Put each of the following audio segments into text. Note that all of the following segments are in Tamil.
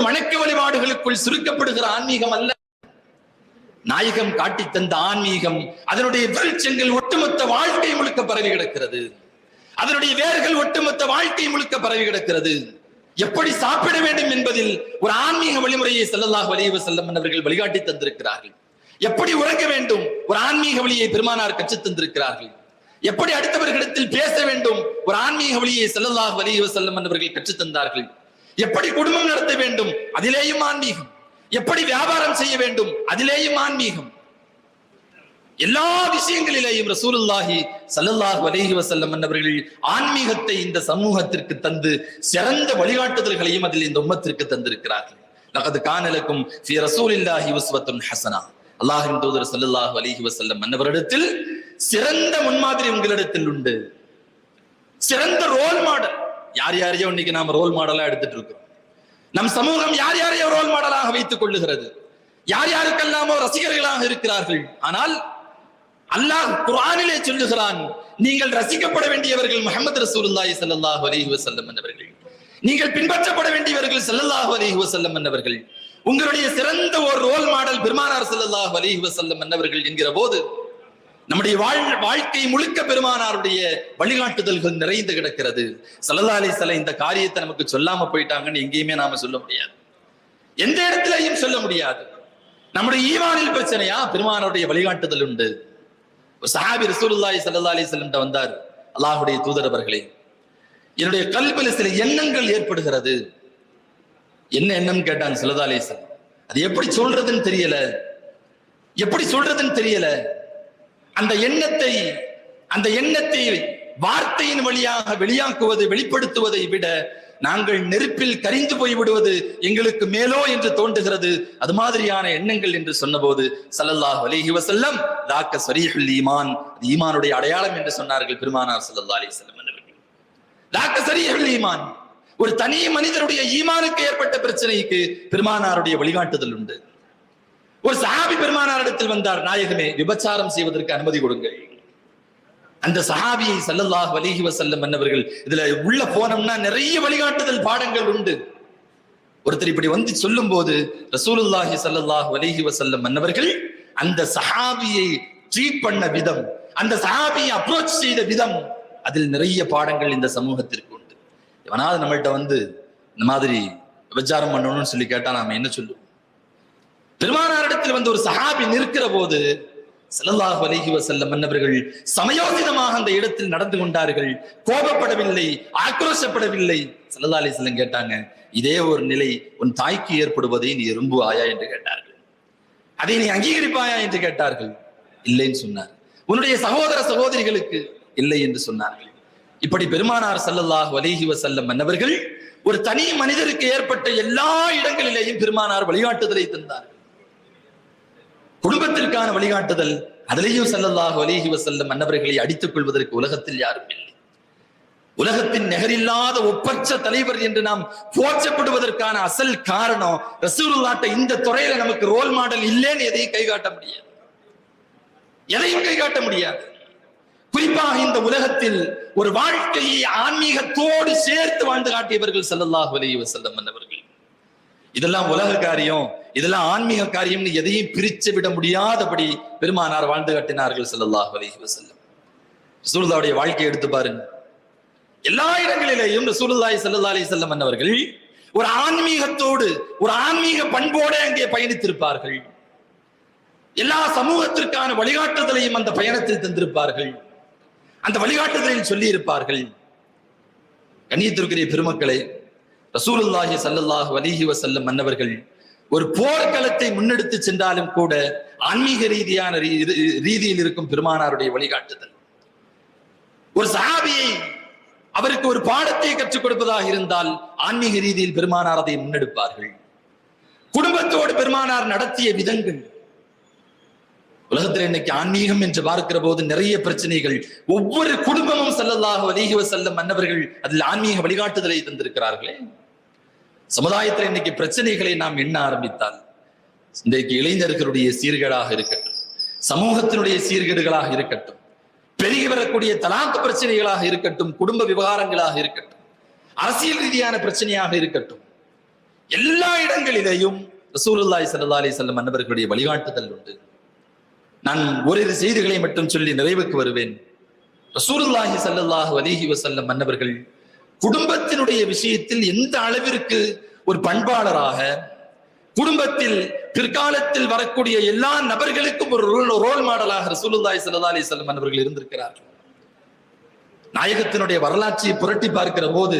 வணக்க வழிபாடுகளுக்குள் சுருக்கப்படுகிற ஆன்மீகம் அல்ல. நாயகம் காட்டி தந்த ஆன்மீகம் அதனுடைய வெளிச்சங்கள் ஒட்டுமொத்த வாழ்க்கை முழுக்க பரவி கிடக்கிறது. அதனுடைய வேர்கள் ஒட்டுமொத்த வாழ்க்கை முழுக்க பரவி கிடக்கிறது. எப்படி சாப்பிட வேண்டும் என்பதில் ஒரு ஆன்மீக வழிமுறையை செல்லல்லாக வலிய செல்லம் அவர்கள் வழிகாட்டி தந்திருக்கிறார்கள். எப்படி உறங்க வேண்டும் ஒரு ஆன்மீக வழியை பெருமானார் கற்றுத் தந்திருக்கிறார்கள். எப்படி அடுத்தவர்களிடத்தில் பேச வேண்டும் ஒரு ஆன்மீக வழியை செல்லல்லாக வலிய செல்லம் அவர்கள் கற்றுத் தந்தார்கள். எப்படி குடும்பம் நடத்த வேண்டும்? அதிலேயும் ஆன்மீகம். எப்படி வியாபாரம் செய்ய வேண்டும்? அதிலேயும் ஆன்மீகம். எல்லா விஷயங்களிலேயும் ரசூலுல்லாஹி சல்லல்லாஹு அலைஹி வசல்லம் அவர்கள் ஆன்மீகத்தை இந்த சமூகத்திற்கு தந்து சிறந்த வழிகாட்டுதல்களையும் அதில் இந்த உம்மத்திற்கு தந்திருக்கிறார்கள். லகது காணலுக்கும் ஃபி ரசூலில்லாஹி உஸ்வத்துன் ஹசனா. அல்லாஹின் தூதர் சல்லல்லாஹு அலைஹி வசல்லம் அன்னவரிடத்தில் சிறந்த முன்மாதிரி உங்களிடத்தில் உண்டு. சிறந்த ரோல் மாடல் யார் யாரையோ இன்னைக்கு நாம ரோல் மாடலா எடுத்துட்டு இருக்கிறோம் நம் சமூகம் யார் யாரையோ ரோல் மாடலாக வைத்துக் கொள்ளுகிறது? யார் யாருக்கெல்லாமோ ரசிகர்களாக இருக்கிறார்கள்? ஆனால் அல்லாஹ் குரானிலே சொல்லுகிறான் நீங்கள் ரசிக்கப்பட வேண்டியவர்கள் முகமது ரசூலுல்லாஹி ஸல்லல்லாஹு அலைஹி வஸல்லம் என்பவர்கள். நீங்கள் பின்பற்றப்பட வேண்டியவர்கள் ஸல்லல்லாஹு அலைஹி வஸல்லம் என்பவர்கள். உங்களுடைய சிறந்த ஒரு ரோல் மாடல் பெருமானார் ஸல்லல்லாஹு அலைஹி வஸல்லம் என்பவர்கள் என்கிற போது நம்முடைய வாழ் வாழ்க்கை முழுக்க பெருமானாருடைய வழிகாட்டுதல்கள் நிறைந்து கிடக்கிறது. சல்லல்லா சில இந்த காரியத்தை நமக்கு சொல்லாம போயிட்டாங்கன்னு எங்கேயுமே நாம சொல்ல முடியாது. எந்த இடத்துலையும் சொல்ல முடியாது. நம்முடைய ஈவானில் பிரச்சனையா? பெருமானாருடைய வழிகாட்டுதல் உண்டு. ஒரு சஹாபி ரசூலுல்லாஹி ஸல்லல்லாஹு அலைஹி வந்தார். அல்லாஹுடைய தூதர் அவர்களே என்னுடைய கல்வியில் சில எண்ணங்கள் ஏற்படுகிறது. என்ன எண்ணம் கேட்டாங்க ஸல்லல்லாஹு அது எப்படி சொல்றதுன்னு தெரியல. எப்படி சொல்றதுன்னு தெரியல. அந்த எண்ணத்தை அந்த எண்ணத்தை வார்த்தையின் வழியாக வெளியாக்குவது வெளிப்படுத்துவதை விட நாங்கள் நெருப்பில் கரிந்து போய் விடுவது எங்களுக்கு மேலோ என்று தோன்றுகிறது. அது மாதிரியான எண்ணங்கள் என்று சொன்னபோது சல்லல்லா அலிஹி வசல்லம் தாக்க சரீஹுல் ஈமான் அது ஈமானுடைய அடையாளம் என்று சொன்னார்கள் பெருமானார் சல்லல்லா அலி வஸல்லம் அவர்கள். தாக்க சரீஹுல் ஈமான் ஒரு தனி மனிதருடைய ஈமானுக்கு ஏற்பட்ட பிரச்சனைக்கு பெருமானாருடைய வழிகாட்டுதல் உண்டு. ஒரு சஹாபி பெருமானாரிடத்தில் வந்தார் நாயகமே விபச்சாரம் செய்வதற்கு அனுமதி கொடுங்கள். அந்த சஹாபியை சல்லல்லாஹ் வலிஹி வசல்லம் என்னவர்கள் இதுல உள்ள போனோம்னா நிறைய வழிகாட்டுதல் பாடங்கள் உண்டு. ஒருத்தர் இப்படி வந்து சொல்லும் போது ரசூலுல்லாஹி ஸல்லல்லாஹு வலிஹி வசல்லம் என்னவர்கள் அந்த சஹாபியை ட்ரீட் பண்ண விதம் அந்த சஹாபியை அப்ரோச் செய்த விதம் அதில் நிறைய பாடங்கள் இந்த சமூகத்திற்கு உண்டு. எவனாவது நம்மள்கிட்ட வந்து இந்த மாதிரி விபச்சாரம் பண்ணணும்னு சொல்லி கேட்டா நாம என்ன சொல்லுவோம்? பெருமானாரிடத்தில் வந்து ஒரு சஹாபி நிற்கிற போது செல்லல்லாஹு அலஹி வஸல்லம் மன்னவர்கள் சமயோசிதமாக அந்த இடத்தில் நடந்து கொண்டார்கள். கோபப்படவில்லை ஆக்ரோஷப்படவில்லை. செல்லல்லா அலைஹி கேட்டாங்க இதே ஒரு நிலை உன் தாய்க்கு ஏற்படுவதை நீ விரும்புவாயா என்று கேட்டார்கள். அதை நீ அங்கீகரிப்பாயா? என்று கேட்டார்கள். இல்லைன்னு சொன்னார். உன்னுடைய சகோதர சகோதரிகளுக்கு இல்லை என்று சொன்னார்கள். இப்படி பெருமானார் செல்லல்லாஹு அலஹி வசல்லம் மன்னவர்கள் ஒரு தனி மனிதருக்கு ஏற்பட்ட எல்லா இடங்களிலேயும் பெருமானார் வழிகாட்டுதலை தந்தார்கள் குடும்பத்திற்கான வழிகாட்டுதல். அதிலேயும் ஸல்லல்லாஹு அலைஹி வஸல்லம் மன்னவர்களை அடித்துக் கொள்வதற்கு உலகத்தில் யாரும் இல்லை. உலகத்தின் நெகரில்லாத ஒப்பற்ற தலைவர் என்று நாம் போற்றப்படுவதற்கான அசல் காரணம் ரசூருல்லாட்ட இந்த துறையில நமக்கு ரோல் மாடல் இல்லைன்னு எதையும் கை காட்ட முடியாது. எதையும் கை காட்ட முடியாது. குறிப்பாக இந்த உலகத்தில் ஒரு வாழ்க்கையை ஆன்மீகத்தோடு சேர்த்து வாழ்ந்து காட்டியவர்கள் செல்லல்லாக அலைஹி வசல்லம் மன்னவர்கள். இதெல்லாம் உலக காரியம் இதெல்லாம் ஆன்மீக காரியம்னு எதையும் பிரித்து விட முடியாதபடி பெருமானார் வாழ்ந்து காட்டினார்கள் செல்லல்லாஹ் அலஹி வசல்லம் ரசூலுல்லாவுடைய வாழ்க்கையை எடுத்து பாருங்க. எல்லா இடங்களிலேயும் ரசூலுல்லாஹி செல்லல்லா அலி செல்லம் என்பவர்கள் ஒரு ஆன்மீகத்தோடு ஒரு ஆன்மீக பண்போடு அங்கே பயணித்திருப்பார்கள். எல்லா சமூகத்திற்கான வழிகாட்டுதலையும் அந்த பயணத்தில் தந்திருப்பார்கள். அந்த வழிகாட்டுதலில் சொல்லி இருப்பார்கள் கண்ணியத்திற்குரிய பெருமக்களே ரசூலுல்லாஹி ஸல்லல்லாஹு அலிஹி வசல்லம் மன்னவர்கள் ஒரு போர்க்களத்தை முன்னெடுத்து சென்றாலும் கூட ஆன்மீக ரீதியான ரீதியில் இருக்கும் பெருமானாருடைய வழிகாட்டுதல். ஒரு சஹாபியை அவருக்கு ஒரு பாடத்தை கற்றுக் கொடுப்பதாக இருந்தால் ஆன்மீக ரீதியில் பெருமானார் அதை முன்னெடுப்பார்கள். குடும்பத்தோடு பெருமானார் நடத்திய விதங்கள். உலகத்தில் இன்னைக்கு ஆன்மீகம் என்று பார்க்கிற போது நிறைய பிரச்சனைகள். ஒவ்வொரு குடும்பமும் ஸல்லல்லாஹு அலைஹி செல்லும் மன்னவர்கள் அதில் ஆன்மீக வழிகாட்டுதலை தந்திருக்கிறார்களே. சமுதாயத்தில் இன்னைக்கு பிரச்சனைகளை நாம் எண்ண ஆரம்பித்தால் இன்றைக்கு இளைஞர்களுடைய சீர்கேடாக இருக்கட்டும் சமூகத்தினுடைய சீர்கேடுகளாக இருக்கட்டும் பெருகி வரக்கூடிய தலாக்கு பிரச்சனைகளாக இருக்கட்டும் குடும்ப விவகாரங்களாக இருக்கட்டும் அரசியல் ரீதியான பிரச்சனையாக இருக்கட்டும் எல்லா இடங்களிலேயும் ரசூலுல்லாய் சல்லா அலி செல்லம் மன்னவர்களுடைய வழிகாட்டுதல் உண்டு. நான் ஓரிரு செய்திகளை மட்டும் சொல்லி நிறைவுக்கு வருவேன். ரசூலுல்லாஹி சல்லாஹு அலிஹி வசல்லம் மன்னவர்கள் குடும்பத்தினுடைய விஷயத்தில் எந்த அளவிற்கு ஒரு பண்பாளராக குடும்பத்தில் பிற்காலத்தில் வரக்கூடிய எல்லா நபர்களுக்கும் ஒரு ரோல் ரோல் மாடலாக ரசூலுல்லாய் சல்லா அலி வஸல்லம் அவர்கள் இருந்திருக்கிறார்கள். நாயகத்தினுடைய வரலாற்றை புரட்டி பார்க்கிற போது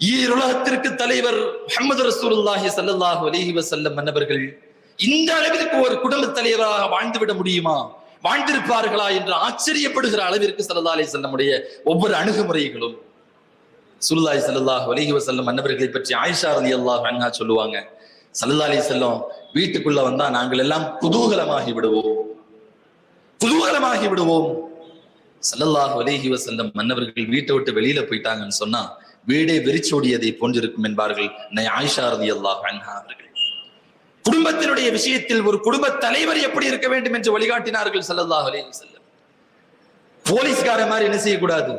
ஈருலகத்திற்கு தலைவர் முகமது ரசூலுல்லாஹி சல்லாஹூ அலிஹி வசல்லம் மன்னவர்கள் இந்த அளவிற்கு ஒரு குடும்ப தலைவராக வாழ்ந்துவிட முடியுமா? வாழ்ந்திருப்பார்களா என்று ஆச்சரியப்படுகிற அளவிற்கு சல்லா அலி வஸல்லமுடைய ஒவ்வொரு அணுகுமுறைகளும் சுல்லாய் ஸல்லல்லாஹு வலிஹி வசல்லம் மன்னவர்களை பற்றி ஆயிஷா அலி அல்லாஹ் அண்ணா சொல்லுவாங்க. சல்லா அலி செல்லம் வீட்டுக்குள்ள வந்தா நாங்கள் எல்லாம் குதூகலமாகி விடுவோம். குதூகலமாகி விடுவோம். சல்லல்லாஹ் வலிஹி வசல்லம் மன்னவர்கள் வீட்டை விட்டு வெளியில போயிட்டாங்கன்னு சொன்னா வீடே வெறிச்சோடியதை போன்றிருக்கும் என்பார்கள் நை ஆயிஷா அல்லாஹ் அன்ஹா அவர்கள். குடும்பத்தினுடைய விஷயத்தில் ஒரு குடும்ப தலைவர் எப்படி இருக்க வேண்டும் என்று வழிகாட்டினார்கள் சல்லல்லாஹ் அலி செல்லம் போலீஸ்கார மாதிரி என்ன செய்யக்கூடாது?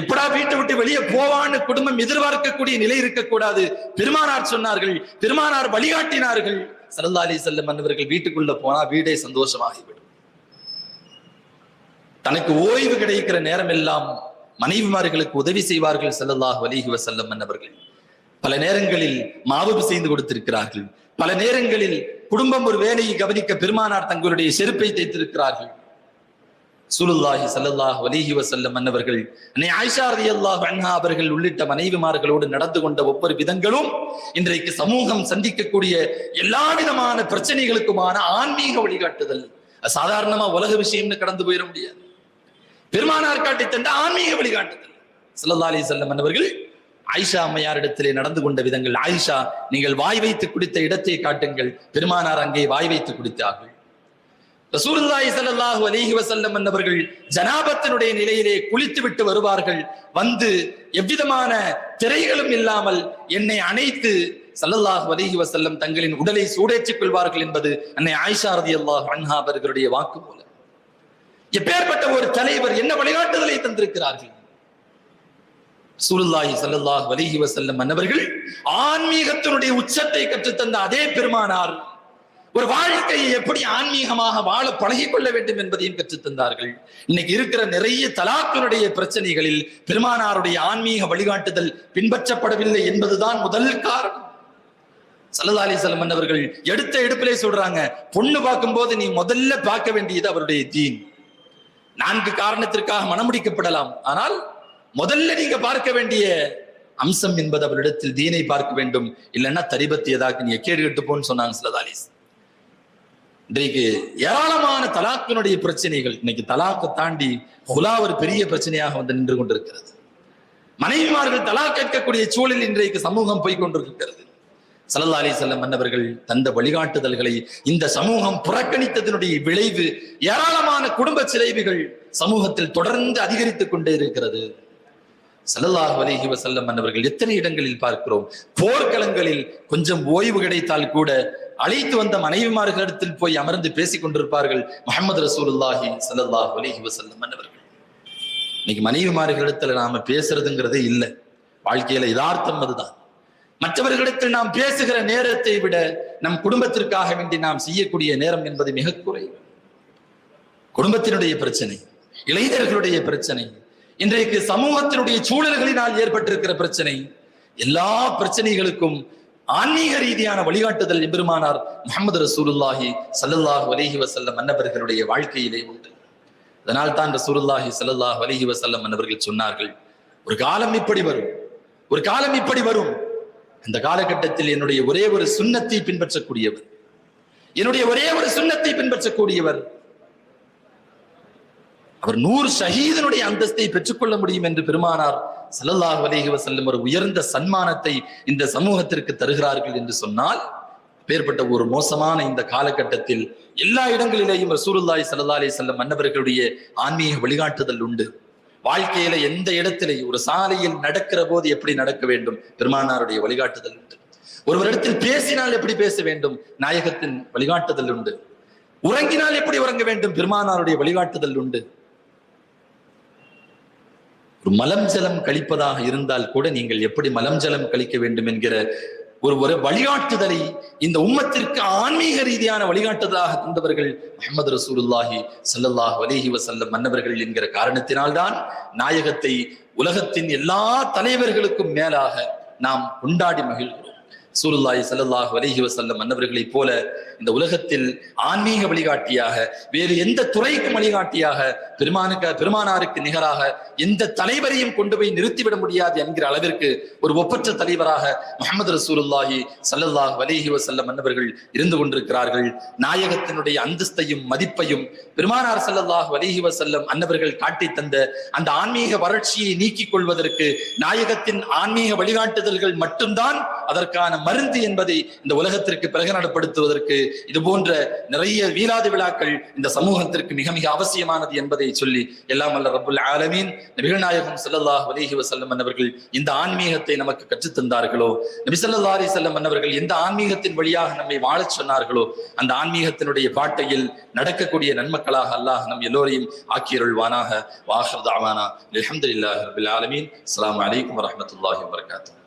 எப்படா வீட்டை விட்டு வெளியே போவான்னு குடும்பம் எதிர்பார்க்கக்கூடிய நிலை இருக்கக்கூடாது. பெருமானார் சொன்னார்கள் பெருமானார் வழிகாட்டினார்கள். ஸல்லல்லாஹு அலி செல்லம் அன்னவர்கள் வீட்டுக்குள்ள போனா வீடே சந்தோஷமாகிவிடும். தனக்கு ஓய்வு கிடைக்கிற நேரம் எல்லாம் மனைவிமார்களுக்கு உதவி செய்வார்கள் செல்லல்லாஹ் அலைஹி வஸல்லம் அன்னவர்கள் பல நேரங்களில் மாவு செய்து கொடுத்திருக்கிறார்கள். பல நேரங்களில் குடும்பம் ஒரு வேலையை கவனிக்க பெருமானார் தங்களுடைய செருப்பை தைத்திருக்கிறார்கள் சுலுல்லாஹி சல்லாஹ் வலிஹி வசல்லம் அன்னவர்கள் அன்னை ஆயிஷா ரதி அல்லாஹ் அண்ணா அவர்கள் உள்ளிட்ட மனைவிமார்களோடு நடந்து கொண்ட ஒவ்வொரு விதங்களும் இன்றைக்கு சமூகம் சந்திக்கக்கூடிய எல்லா விதமான பிரச்சனைகளுக்குமான ஆன்மீக வழிகாட்டுதல். சாதாரணமா உலக விஷயம்னு கடந்து போயிட முடியாது. பெருமானார் காட்டி தந்த ஆன்மீக வழிகாட்டுதல். சல்லா அலி வஸல்லம் அன்னவர்கள் ஆயிஷா அம்மையாரிடத்திலே நடந்து கொண்ட விதங்கள் ஆயிஷா நீங்கள் வாய் வைத்து குடித்த இடத்தை காட்டுங்கள் பெருமானார் அங்கே வாய் வைத்து குடித்தார்கள். ரசூலுல்லாஹி ஸல்லல்லாஹு அலைஹி வஸல்லம் என்பவர்கள் ஜனாபத்தினுடைய நிலையிலே குளித்து விட்டு வருவார்கள். வந்து எவ்விதமான திரைகளும் இல்லாமல் என்னை அணைத்து சல்லல்லாஹு அலைஹி வஸல்லம் தங்களின் உடலை சூடேற்றிக் கொள்வார்கள் என்பது அன்னை ஆயிஷா அல்லாஹ் அன்ஹா அவர்களுடைய வாக்குமூலம் எப்பேற்பட்ட ஒரு தலைவர் என்ன வழிகாட்டுதலை தந்திருக்கிறார்கள்? சூலுல்லாஹி ஸல்லல்லாஹு அலைஹி வஸல்லம் அன்னவர்கள் ஆன்மீகத்தினுடைய உச்சத்தை கற்றுத்தந்த அதே பெருமானார் ஒரு வாழ்க்கையை எப்படி ஆன்மீகமாக வாழ பழகிக் கொள்ள வேண்டும் என்பதையும் கற்றுத்தந்தார்கள் இன்னைக்கு இருக்கிற நிறைய தலாக்கினுடைய பிரச்சனைகளில் பெருமானாருடைய ஆன்மீக வழிகாட்டுதல் பின்பற்றப்படவில்லை என்பதுதான் முதல் காரணம். சல்லதாலி அலிசல்லம் அவர்கள் எடுத்த எடுப்பிலே சொல்றாங்க பொண்ணு பார்க்கும்போது நீ முதல்ல பார்க்க வேண்டியது அவருடைய தீன். நான்கு காரணத்திற்காக மனமுடிக்கப்படலாம் ஆனால் முதல்ல நீங்க பார்க்க வேண்டிய அம்சம் என்பது அவரிடத்தில் தீனை பார்க்க வேண்டும். இல்லைன்னா தரிபத்தியதாக நீ கேடு கட்டுப்போன்னு சொன்னாங்க சிலதாலிஸ் இன்றைக்கு ஏராளமான தலாக்கினுடைய பிரச்சனைகள் இன்னைக்கு தலாக்கை தாண்டி ஹுலா ஒரு பெரிய பிரச்சனையாக வந்து நின்று கொண்டிருக்கிறது. மனைவிமார்கள் தலா கேட்கக்கூடிய சூழல் இன்றைக்கு சமூகம் போய் கொண்டிருக்கிறது. சல்லல்லா அலி செல்லம் மன்னவர்கள் தந்த வழிகாட்டுதல்களை இந்த சமூகம் புறக்கணித்ததனுடைய விளைவு ஏராளமான குடும்ப சிலைவுகள் சமூகத்தில் தொடர்ந்து அதிகரித்துக் கொண்டே இருக்கிறது. சல்லல்லாஹு அலைஹி வசல்லம் மன்னவர்கள் எத்தனை இடங்களில் பார்க்கிறோம்? போர்க்களங்களில் கொஞ்சம் ஓய்வு கிடைத்தால் கூட அழைத்து வந்த மனைவிமார்களிடத்தில் போய் அமர்ந்து பேசிக் கொண்டிருப்பார்கள் முகமது ரசூலுல்லாஹி சல்லாஹ் அலைஹி வசல்லம் மன்னவர்கள் இன்னைக்கு மனைவிமார்களிடத்துல நாம பேசுறதுங்கிறதே இல்லை. வாழ்க்கையில யதார்த்தம் அதுதான். மற்றவர்களிடத்தில் நாம் பேசுகிற நேரத்தை விட நம் குடும்பத்திற்காக வேண்டி நாம் செய்யக்கூடிய நேரம் என்பது மிக குறைவு. குடும்பத்தினுடைய பிரச்சனை இளைஞர்களுடைய பிரச்சனை இன்றைக்கு சமூகத்தினுடைய சூழல்களினால் ஏற்பட்டிருக்கிற பிரச்சனை எல்லா பிரச்சனைகளுக்கும் ஆன்மீக ரீதியான வழிகாட்டுதல் எம்பெருமானார் முகமது ரசூலுல்லாஹி சல்லல்லாஹ் வலிஹி வசல்லம் மன்னவர்களுடைய வாழ்க்கையிலே உண்டு. அதனால் தான் ரசூலுல்லாஹி சல்லல்லாஹ் வலிஹி வசல்லம் மன்னவர்கள் சொன்னார்கள் ஒரு காலம் இப்படி வரும் ஒரு காலம் இப்படி வரும். அந்த காலகட்டத்தில் என்னுடைய ஒரே ஒரு சுண்ணத்தை பின்பற்றக்கூடியவர் என்னுடைய ஒரே ஒரு சுண்ணத்தை பின்பற்றக்கூடியவர் அவர் நூறு ஷஹீதனுடைய அந்தஸ்தை பெற்றுக்கொள்ள முடியும் என்று பெருமானார் சல்லல்லாஹ் அலைஹி செல்லும் ஒரு உயர்ந்த சன்மானத்தை இந்த சமூகத்திற்கு தருகிறார்கள் என்று சொன்னால் பேர்பட்ட ஒரு மோசமான இந்த காலகட்டத்தில் எல்லா இடங்களிலேயும் ரசூலுல்லாஹி சல்லா அலி செல்லம் மன்னவர்களுடைய ஆன்மீக வழிகாட்டுதல் உண்டு. வாழ்க்கையில எந்த இடத்திலேயும் ஒரு சாலையில் நடக்கிற போது எப்படி நடக்க வேண்டும்? பெருமானாருடைய வழிகாட்டுதல் உண்டு. ஒருவரிடத்தில் பேசினால் எப்படி பேச வேண்டும்? நாயகத்தின் வழிகாட்டுதல் உண்டு. உறங்கினால் எப்படி உறங்க வேண்டும்? பெருமானாருடைய வழிகாட்டுதல் உண்டு. ஒரு மலம் ஜலம் கழிப்பதாக இருந்தால் கூட நீங்கள் எப்படி மலம் ஜலம் கழிக்க வேண்டும் என்கிற ஒரு ஒரு வழிகாட்டுதலை இந்த உம்மத்திற்கு ஆன்மீக ரீதியான வழிகாட்டுதலாக தந்தவர்கள் முஹம்மது ரசூலுல்லாஹி ஸல்லல்லாஹு அலைஹி வசல்லம் மன்னவர்கள் என்கிற காரணத்தினால்தான் நாயகத்தை உலகத்தின் எல்லா தலைவர்களுக்கும் மேலாக நாம் கொண்டாடி மகிழ்கிறோம். சூருல்லாய் சல்லாஹ் வலிஹி வசல்லம் மன்னவர்களைப் போல இந்த உலகத்தில் ஆன்மீக வழிகாட்டியாக வேறு எந்த துறைக்கும் வழிகாட்டியாக பெருமானுக்கு பெருமானாருக்கு நிகராக எந்த தலைவரையும் கொண்டு போய் நிறுத்திவிட முடியாது என்கிற அளவிற்கு ஒரு ஒப்பற்ற தலைவராக முகமது ரசூலுல்லாஹி சல்லல்லாஹ் வலிஹி வசல்லம் மன்னவர்கள் இருந்து கொண்டிருக்கிறார்கள். நாயகத்தினுடைய அந்தஸ்தையும் மதிப்பையும் பெருமானார் சல்லல்லாஹ் வலிஹி வசல்லம் அன்னவர்கள் காட்டி தந்த அந்த ஆன்மீக வறட்சியை நீக்கிக் கொள்வதற்கு நாயகத்தின் ஆன்மீக வழிகாட்டுதல்கள் மட்டும்தான் அதற்கான மருந்து என்பதை இந்த உலகத்திற்கு பிரகடனப்படுத்துவதற்கு இது போன்ற நிறைய வீராது விழாக்கள் இந்த சமூகத்திற்கு மிக மிக அவசியமானது என்பதை சொல்லி எல்லாம் அல்ல ரபுல் ஆலமீன் நபிகள் சல்லாஹ் ஸல்லல்லாஹு வசல்லம் அன்னவர்கள் இந்த ஆன்மீகத்தை நமக்கு கற்றுத் தந்தார்களோ? நபி சொல்லா அலி செல்லம் அன்னவர்கள் எந்த ஆன்மீகத்தின் வழியாக நம்மை வாழச் சொன்னார்களோ? அந்த ஆன்மீகத்தினுடைய பாட்டையில் நடக்கக்கூடிய நன்மக்களாக அல்லாஹ் நம் எல்லோரையும் ஆக்கியருள்வானாக. வாஹர் தாவானா அல்ஹம்துலில்லாஹி ரப்பில் ஆலமீன். அஸ்ஸலாமு அலைக்கும்